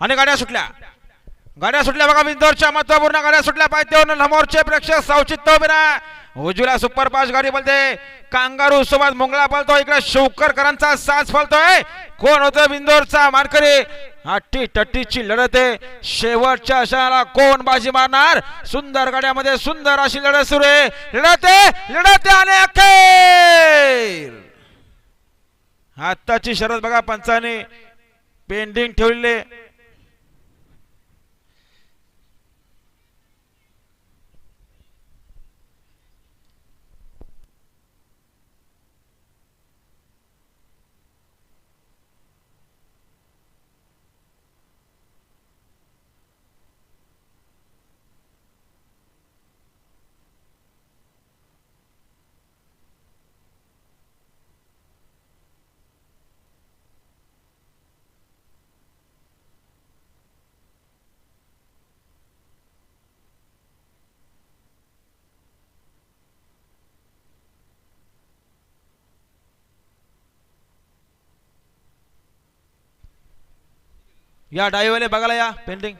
आणि गाड्या सुटल्या. गाड्या सुटल्या बघा विंदोरच्या महत्त्वपूर्ण गाड्या सुटल्या. पाहिजे समोरचे प्रेक्षक सावचित्त उभे उजवीला सुपर फास्ट गाडी बोलते. कांगारू सोबत मुंगळा पळतो इकडे शिवकरकरांचा साज फलतोय. कोण होतो विंदोरचा मानकरी? अट्टी टट्टीची लढत आहे. शेवटच्या क्षणाला कोण बाजी मारणार? सुंदर गाड्यामध्ये सुंदर अशी लढत सुरू आहे. लढते लढत आहे आणि अखेर! आत्ताची शरद बघा पंचाने पेंडिंग ठेवलेले या डायवाले बघायला या पेंटिंग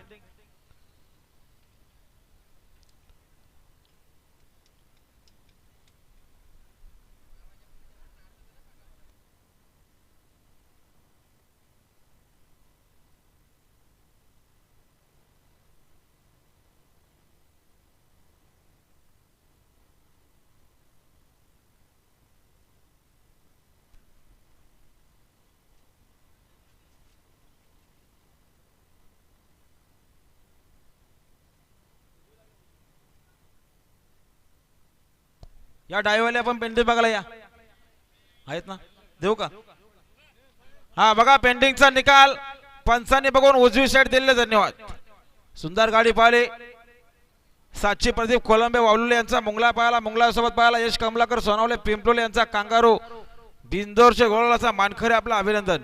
या डायवाले आपण पेंटिंग बघायला या. आहेत ना? देऊ का? हा बघा पेंटिंगचा निकाल. पंचांनी बघून उजवी साईड दिलेले धन्यवाद. सुंदर गाडी पाहिली. सातशे प्रदीप कोलंबे वावलुले यांचा मुंगला पाहिला. मुंगला सोबत पाहिला यश कमलाकर सोनावले पिंपलोले यांचा कांगारू. बिंदोरचे गोळाचा मानखरे आपलं अभिनंदन.